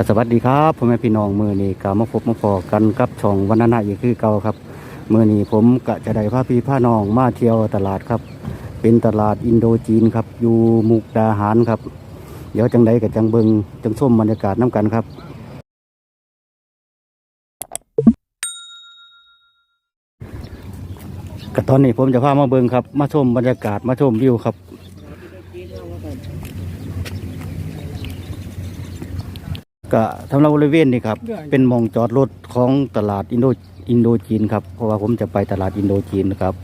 ก็สวัสดีครับพ่อแม่พี่น้องมือนี้ก็มาพบมาพอกันกับช่องวันนาอีกคือเก่าครับมือนี้ผมก็จะได้พาพี่พาน้องมาเที่ยวตลาดครับ เป็นตลาดอินโดจีนครับ อยู่มุกดาหารครับ เดี๋ยวจังใดกับจังเบิงจังส้มบรรยากาศน้กันครับก็ตอนนี้ผมจะพามาเบิงครับ มาชมบรรยากาศมาชมวิวครับ ก็สำหรับบริเวณนี้ครับเป็นหมองจอดรถของตลาดอินโดอินโดจีนครับเพราะว่าผมจะไปตลาดอินโดจีนนะครับ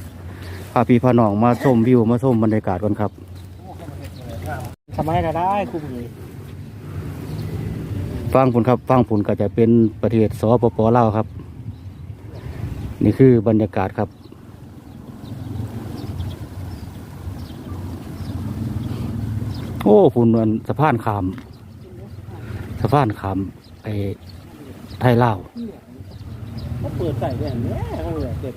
พาพี่พาน้องมาชมวิวมาชมบรรยากาศกันครับทำไมนะได้คุ้มเลยฟังผลครับฟังผลก็จะเป็นประเทศสปปลาวครับ นี่คือบรรยากาศครับโอ้ฝุ่นมันสะพานขามสะพานขามไอ้ไทยลาวเขาเปิดใส่เนี่ยแม่เขาเลยเด็ด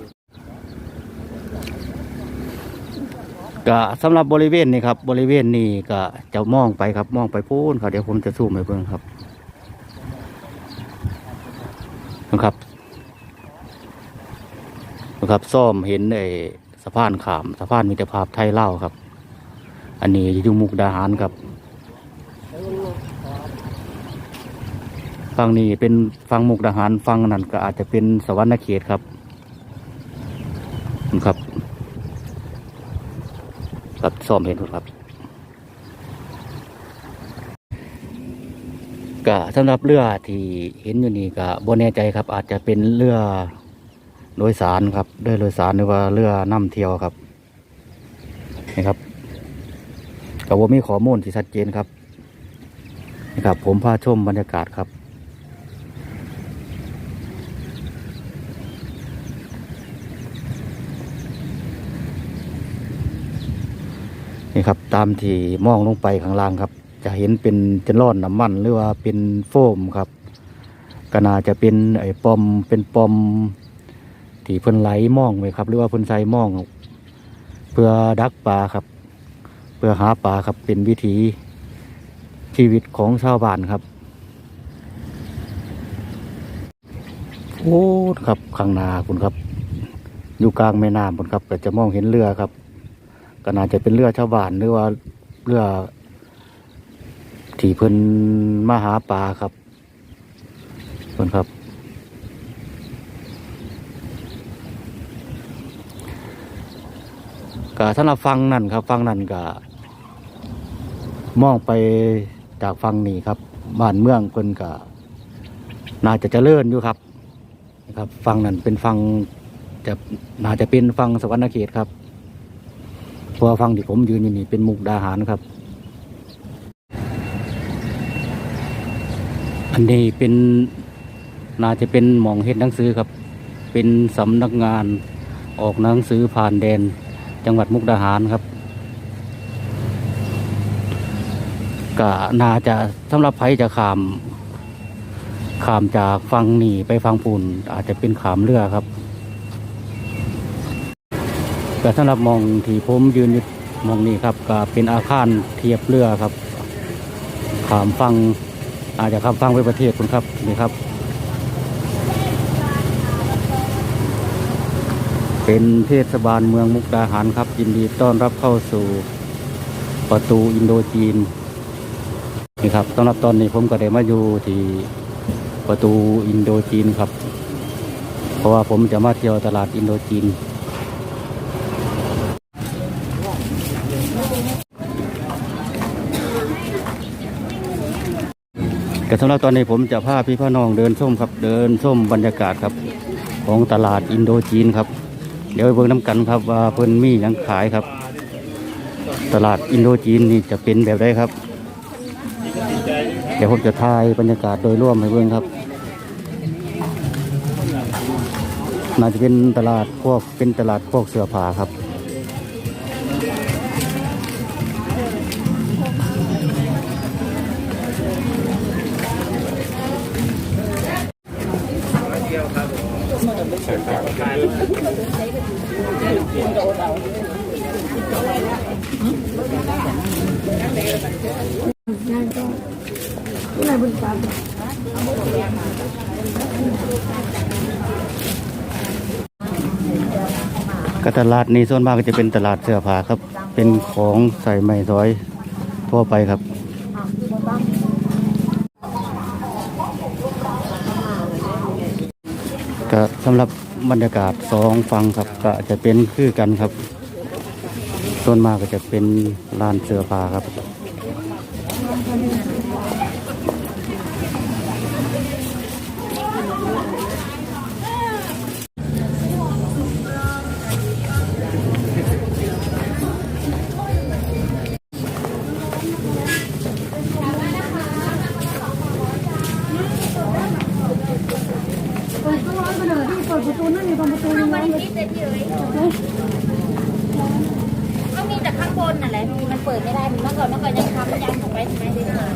ก็สำหรับบริเวณนี้ครับ บริเวณนี้ก็จะมองไปครับมองไปพูนครับเดี๋ยวผมจะซูมให้เบิ่งครับนะครับนะครับซ่อมเห็นไอ้สะพานขามสะพานมิตรภาพไทยเล่าครับ อันนี้อยู่มุกดาหารครับ ฝั่งนี้เป็นฝั่งมุกดาหารฝั่งนั้นก็อาจจะเป็นสวรรณเขตครับนะครับครับซ่อมเห็นครับก็สำหรับเรือที่เห็นอยู่นี่ก็บ่แน่ใจครับ อาจจะเป็นเรือโดยสารครับเรือโดยสารหรือว่าเรือนํเที่ยวครับนี่ครับก็บ่มีข้อมูลที่ชัดเจนครับนี่ครับ ผมพาชมบรรยากาศครับ นี่ครับตามที่มองลงไปข้างล่างครับ จะเห็นเป็นจะร่อนน้ำมันหรือว่าเป็นโฟมครับก็น่าจะเป็นไอ้ปอมเป็นปอมที่เพิ่นไหลมองไว้ครับ หรือว่าเพิ่นใส่มองเพื่อดักปลาครับ เพื่อหาปลาครับเป็นวิถีชีวิตของชาวบ้านครับโอ้ครับข้างหน้าคุณครับ อยู่กลางแม่น้ำคุณครับก็จะมองเห็นเรือครับ ก็น่าจะเป็นเรือชาวบ้านหรือว่าเรือที่เพิ่นมาหาปลาครับเพิ่นครับ ก็สำหรับฟังนั่นครับ ฟังนั่นก็มองไปจากฟังนี้ครับบ้านเมืองเพิ่นก็น่าจะเจริญอยู่ครับนะครับฟังนั่นเป็นฟังจะน่าจะเป็นฟังสวรรณเขตครับ พราะว่าฟังที่ผมยืนอยู่นี่เป็นมุกดาหารครับ อันนี้เป็นน่าจะเป็นหมองเฮ็ดหนังสือครับ เป็นสำนักงานออกหนังสือผ่านแดน จังหวัดมุกดาหารครับก็น่าจะสำหรับไผจะขามขามจากฟังนี่ไปฟังปุ่นอาจจะเป็นขามเรือครับ ก็สำหรับมองที่ผมยืนอยู่มองนี้ครับก็เป็นอาคารเทียบเรือครับขามฟังอาจจะข้ามฟังไปประเทศคุณครับนี่ครับ เป็นเทศบาลเมืองมุกดาหารครับ ยินดีต้อนรับเข้าสู่ประตูอินโดจีนนี่ครับสำหรับตอนนี้ผมก็ได้มาอยู่ที่ประตูอินโดจีนครับ เพราะว่าผมจะมาเที่ยวตลาดอินโดจีน แต่สำหรับตอนนี้ผมจะพาพี่พ่อน้องเดินส้มครับ เดินส้มบรรยากาศครับ ของตลาดอินโดจีนครับ เดี๋ยวไปเบิ่งน้ำกันครับว่าเพิ่นมีหยังขายครับ ตลาดอินโดจีนนี่จะเป็นแบบไรครับ เดี๋ยวผมจะถ่ายบรรยากาศโดยร่วมให้เบิ่งครับน่าจะเป็นตลาดพวกเป็นตลาดพวกเสื้อผ้าครับ นั่นก็ผู้นบุญตาก็ตลาดนี้ส่วนมากก็จะเป็นตลาดเสื้อผ้าครับ เป็นของใส่ไม้ซอยทั่วไปครับ ก็สำหรับบรรยากาศสองฟังครับก็จะเป็นคือกันครับ ส่วนมากก็จะเป็นร้านเสื้อผ้าครับ เปิดไม่ได้เมื่อก่อนเมื่อก่อนยังทำยังออกไปใช่ไหมที่นั่น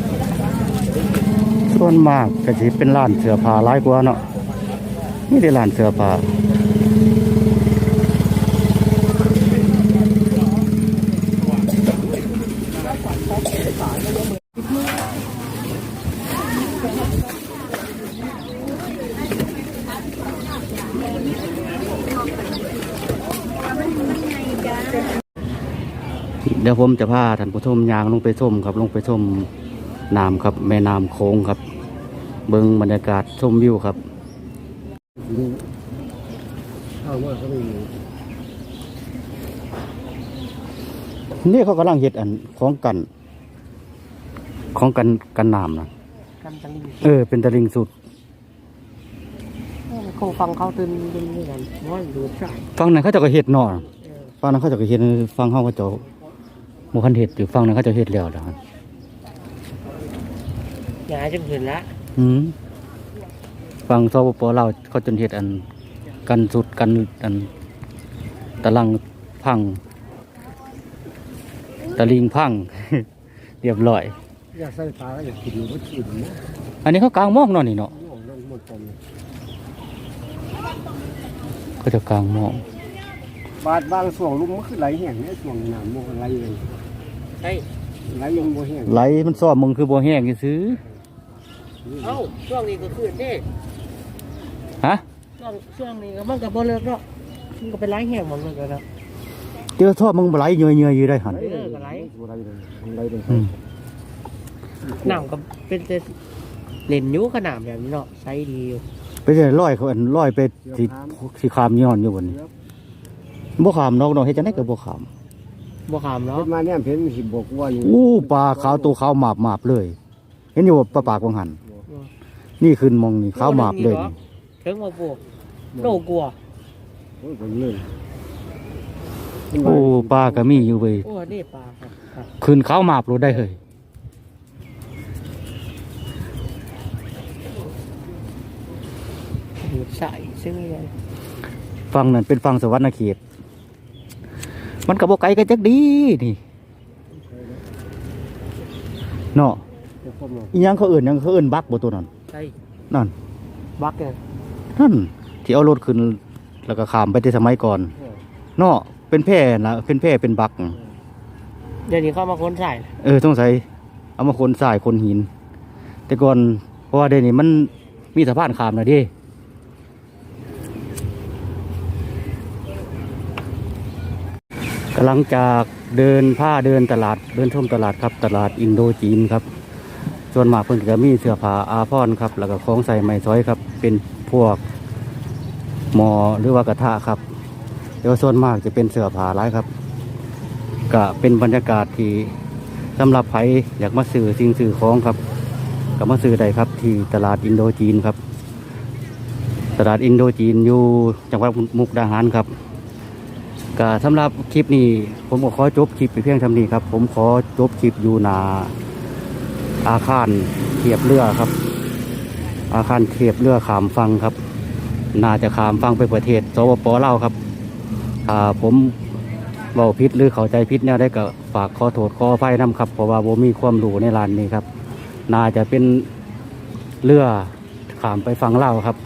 ส่วนมากก็จะเป็นร้านเสื้อผ้าหลายกว่าเนาะนี่ได้ร้านเสื้อผ้า เดี๋ยวผมจะพาท่านผู้ชมยางลงไปชมครับลงไปชมน้ำครับแม่น้ำโค้งครับ เบิ่งบรรยากาศชมวิวครับเอาว่าก็ไม่มีนี่เขากำลังเฮ็ดอันของกัน ของกันกันน้ำนะกันตังเออ เป็นตะลิงสุดเขาฟังเขาตื่นตื่นด้วยกันว่าดูใช่ฟังนั้นเขาเจะก็เฮ็ดเนอฟังนั้นเขาเจะก็เฮ็ดฟังเขาก็เจะ บ่คันเฮ็ดอยู่ฟังนั้นเขาเจะเฮ็ดแล้วล่ะยายจะเห็นละอืมฟังสปปลาวเขาจนเฮ็ดอัน กันสุดกันอันตะลังพังตะลิงพังเรียบร้อยอยากใส่ปลาก็อยากกินก็กินนะอันนี้เขากลางหมอกเนาะนี่เนาะโอ้นั่นหมดตมเขาจะกลางหมอกบาดบางส่วงลุมมันคือไหลแห้งเนี่ยส่วงน้ำมันไหลเอง ใช่ไหลยังบ่แห้งไหลมันซ้อมมึงคือบ่แห้งซื้อเอ้าช่วงนี้ก็คือนี่ฮะช่วงช่วงนี้ก็มันก็บ่เลิกเนาะมันก็เป็นไหลแห้งหมดเลยนะเจอท่อมึงไหลเยื่อยๆอยู่ได้หันไหลเลยก็ไหลไหลเลยไหลเลยอืมน้ำก็เป็นแต่เล่นอยู่ขนาดแบบนี้เนาะใช้ดีอยู่ไปเจอร้อยเขาอันร้อยไปสิสิขามย้อนอยู่บนนี้บ่ขามนอกเนาะเฮ็ดจังได๋ก็บ่ขาม บ่ขามเนาะเฮ็ดมาเนี่ยเพิ่นสิบอกว่าอยู่อู้ปลาขาวตัวขาวหมาบๆเลย เห็นอยู่บ่ปลาปากวังหัน นี่ขึ้นมองนี่ขาวหมาบเลยนี่ถึงมาปลูกโลกลัวโอ้ยเพิ่นเลยโอ้ปลาก็มีอยู่เว้ยโอ้นี่ปลาครับครับขึ้นขาวหมาบโลดได้เฮ้ยดูดใส่ซึ่งเลย ฟังนั่นเป็นฟังสวรรณเขต มันก็บ่ไกลกันจักดีนี่เนาะเดี๋ยวผมเอาอีหยังเขาเอิ้นหยังเขาเอิ้นบักบ่ตัวนั้นใช่นั่นบักเนี่ยนั่นที่เอารถขึ้นแล้วก็ข้ามไปที่สมัยก่อนเนาะเป็นแพร่นะเป็นแพร่เป็นบัก เดี๋ยวนี้เข้ามาค้นใส่เออสงสัยเอามาคนทรายคนหิน แต่ก่อนเพราะว่าเดี๋ยวนี้มันมีสะพานข้ามนะดิ กำลังจากเดินผ้าเดินตลาดเดินชมตลาดครับ ตลาดอินโดจีนครับ ส่วนมากเพิ่นก็จะมีเสื้อผ้าอาภรครับ แล้วก็ของใส่ไม้ซอยครับ เป็นพวกหมอหรือว่ากระทะครับแต่ว่าส่วนมากจะเป็นเสื้อผ้าหลายครับ ก็เป็นบรรยากาศที่สำหรับใครอยากมาซื้อสิ่งซื้อของครับก็มาซื้อได้ครับ ที่ตลาดอินโดจีนครับ ตลาดอินโดจีนอยู่จังหวัดมุกดาหารครับ ก็สำหรับคลิปนี้ ผมก็ขอจบคลิปไปเพียงเท่านี้ครับ ผมขอจบคลิปอยู่หนาอาคารเทียบเรือครับ อาคารเทียบเรือขามฟังครับน่าจะขามฟังไปประเทศสวปปลาครับอ่าผมเบาพิษหรือเข้าใจพิษเนี่ยได้ก็ฝากขอโทษขออภัยนํครับเพราะว่าผมมีความรู้ในร้านนี้ครับ น่าจะเป็นเรือขามไปฟังเล่าครับ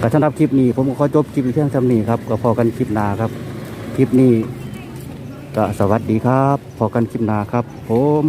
ก็สำหรับคลิปนี้ ผมขอจบคลิปเพียงเท่านี้ครับก็พอกันคลิปหน้าครับ คลิปนี้ก็สวัสดีครับ พอกันคลิปหน้าครับผม